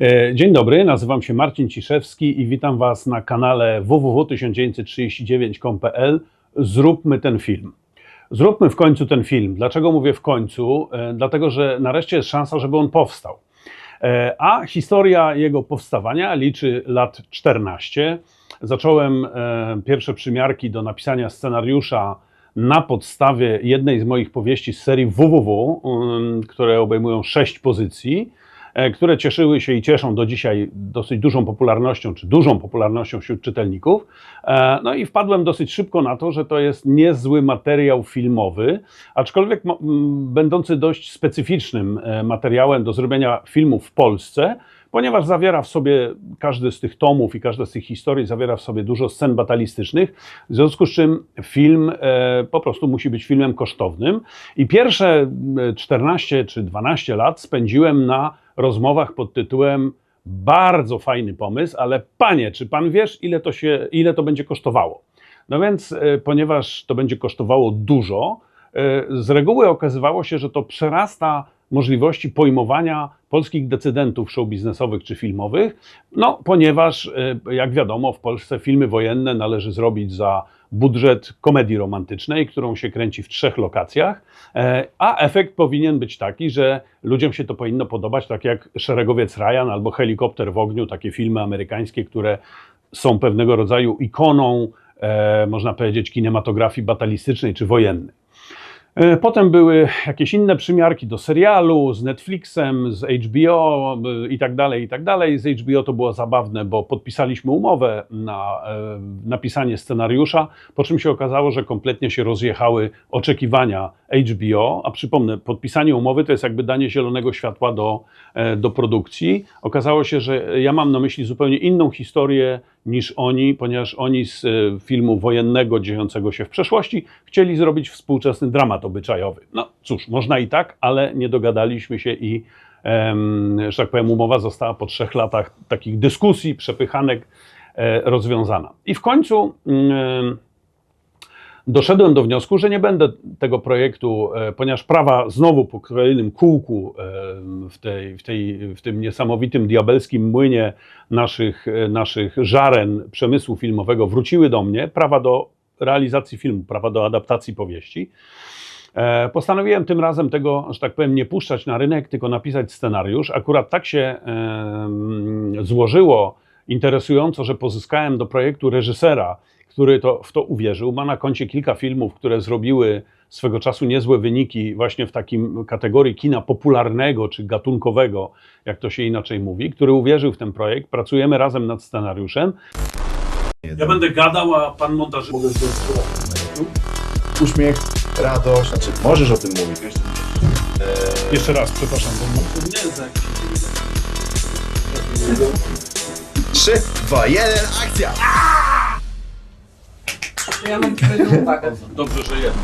E, Dzień dobry, nazywam się Marcin Ciszewski i witam Was na kanale www.1939.pl Zróbmy ten film. Zróbmy w końcu ten film. Dlaczego mówię w końcu? E, Dlatego, że nareszcie jest szansa, żeby on powstał. E, A historia jego powstawania liczy lat 14. Zacząłem pierwsze przymiarki do napisania scenariusza na podstawie jednej z moich powieści z serii www, ym, które obejmują sześć pozycji, które cieszyły się i cieszą do dzisiaj dosyć dużą popularnością, czy dużą popularnością wśród czytelników. E, No i wpadłem dosyć szybko na to, że to jest niezły materiał filmowy, aczkolwiek będący dość specyficznym e, materiałem do zrobienia filmu w Polsce, ponieważ zawiera w sobie każdy z tych tomów i każda z tych historii zawiera w sobie dużo scen batalistycznych, w związku z czym film e, po prostu musi być filmem kosztownym. I pierwsze e, 14 czy 12 lat spędziłem na rozmowach pod tytułem bardzo fajny pomysł, ale panie, czy pan wiesz, ile to, się, ile to będzie kosztowało? No więc, e, ponieważ to będzie kosztowało dużo, e, z reguły okazywało się, że to przerasta możliwości pojmowania polskich decydentów show biznesowych czy filmowych, no ponieważ, e, jak wiadomo, w Polsce filmy wojenne należy zrobić za budżet komedii romantycznej, którą się kręci w trzech lokacjach, e, a efekt powinien być taki, że ludziom się to powinno podobać, tak jak Szeregowiec Ryan albo Helikopter w ogniu, takie filmy amerykańskie, które są pewnego rodzaju ikoną, e, można powiedzieć, kinematografii batalistycznej czy wojennej. E, Potem były jakieś inne przymiarki do serialu z Netflixem, z HBO y, i tak dalej, i tak dalej. Z HBO to było zabawne, bo podpisaliśmy umowę na e, napisanie scenariusza, po czym się okazało, że kompletnie się rozjechały oczekiwania HBO, a przypomnę, podpisanie umowy to jest jakby danie zielonego światła do, e, do produkcji. Okazało się, że ja mam na myśli zupełnie inną historię niż oni, ponieważ oni z e, filmu wojennego dziejącego się w przeszłości chcieli zrobić współczesny dramat obyczajowy. No cóż, można i tak, ale nie dogadaliśmy się i, że tak powiem, umowa została po trzech latach takich dyskusji, przepychanek e, rozwiązana. I w końcu mm, doszedłem do wniosku, że nie będę tego projektu, e, ponieważ prawa znowu po kolejnym kółku e, w, tej, w, tej, w tym niesamowitym diabelskim młynie naszych, e, naszych żaren przemysłu filmowego wróciły do mnie, prawa do realizacji filmu, prawa do adaptacji powieści. Postanowiłem tym razem tego, że tak powiem, nie puszczać na rynek, tylko napisać scenariusz. Akurat tak się złożyło interesująco, że pozyskałem do projektu reżysera, który to, w to uwierzył. Ma na koncie kilka filmów, które zrobiły swego czasu niezłe wyniki właśnie w takim kategorii kina popularnego czy gatunkowego, jak to się inaczej mówi, który uwierzył w ten projekt. Pracujemy razem nad scenariuszem. Ja będę gadał, a pan montaż... Mogę zrobić uśmiech, radość, znaczy możesz o tym mówić, wiesz? Jeszcze raz, przepraszam, bo... 3, 2, 1, akcja! Aaaa! Ja mam pewną uwagę. Dobrze, że jedno.